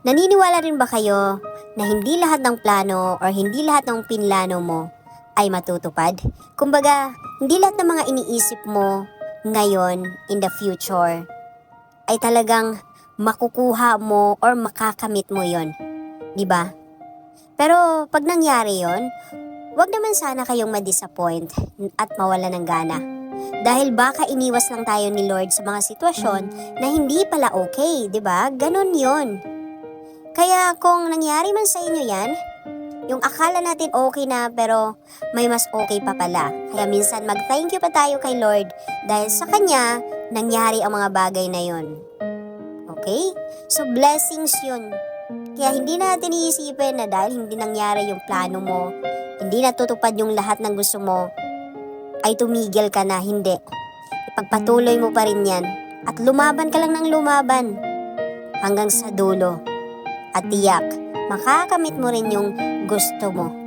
Naniniwala rin ba kayo na hindi lahat ng plano or hindi lahat ng pinlano mo ay matutupad? Kumbaga, hindi lahat ng mga iniisip mo ngayon in the future ay talagang makukuha mo or makakamit mo yon, 'di ba? Pero pag nangyari yon, wag naman sana kayong ma-disappoint at mawala ng gana. Dahil baka iniwas lang tayo ni Lord sa mga sitwasyon na hindi pala okay, 'di ba? Ganon 'yon. Kaya kung nangyari man sa inyo 'yan, yung akala natin okay na pero may mas okay pa pala. Kaya minsan mag-thank you pa tayo kay Lord dahil sa Kanya nangyari ang mga bagay na 'yon. Okay? So blessings 'yun. Kaya hindi natin iisipin na dahil hindi nangyari yung plano mo, hindi natutupad yung lahat ng gusto mo, ay tumigil ka na, hindi. Ipagpatuloy mo pa rin yan. At lumaban ka lang ng lumaban. Hanggang sa dulo. At tiyak, makakamit mo rin yung gusto mo.